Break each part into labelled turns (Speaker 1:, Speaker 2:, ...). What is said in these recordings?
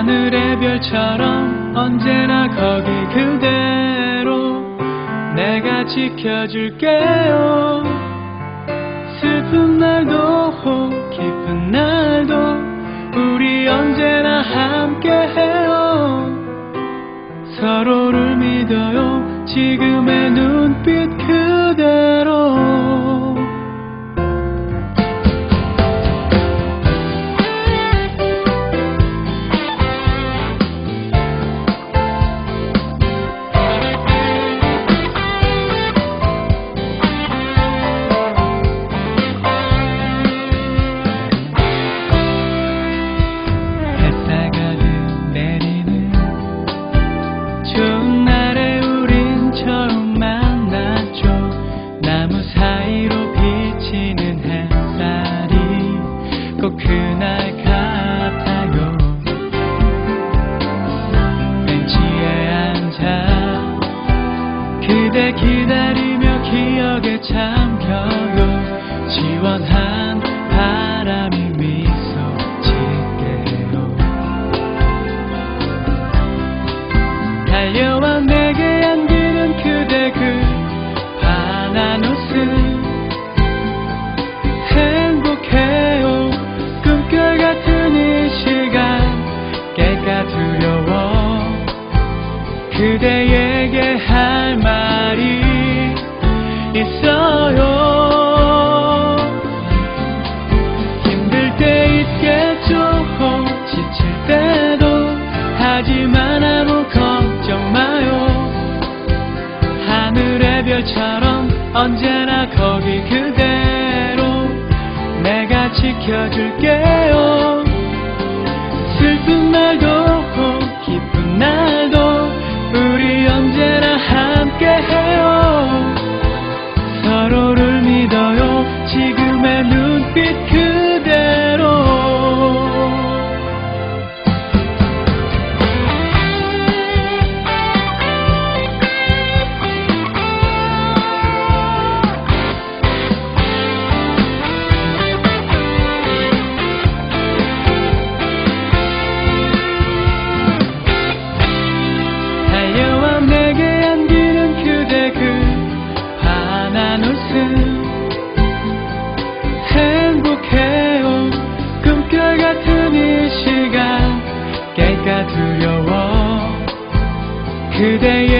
Speaker 1: 하늘의 별처럼 언제나 거기 그대로 내가 지켜줄게요. 슬픈 날도 기쁜 날도 우리 언제나 함께해요. 서로를 믿어요. 지금의 기다리며 기억에 잠겨요. 지원하 별처럼 언제나 거기 그대로 내가 지켜줄게.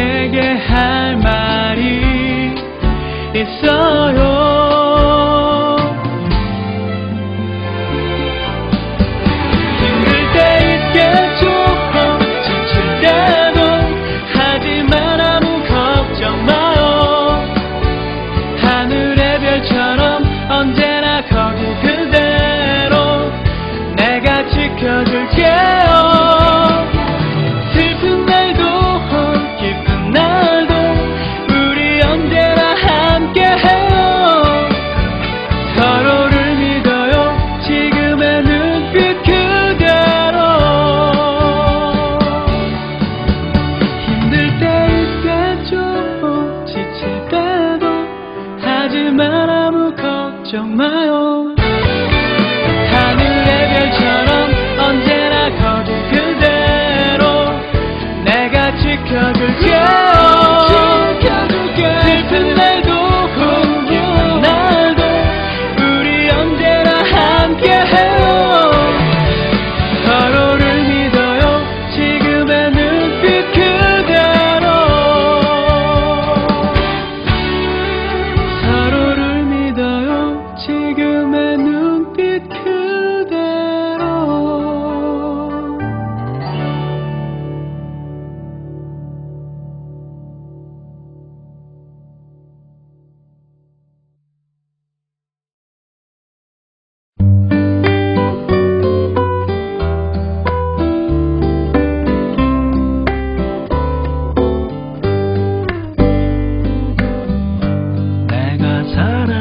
Speaker 1: 내게 할 말이 있어요. 하지만 아무 걱정 마요. Sara.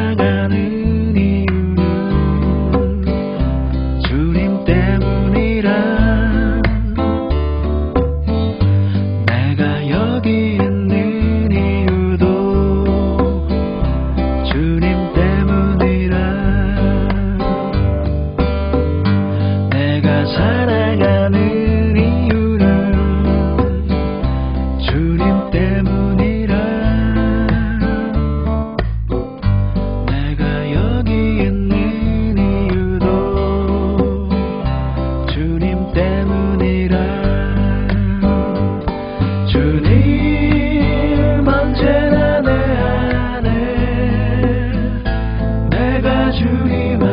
Speaker 1: to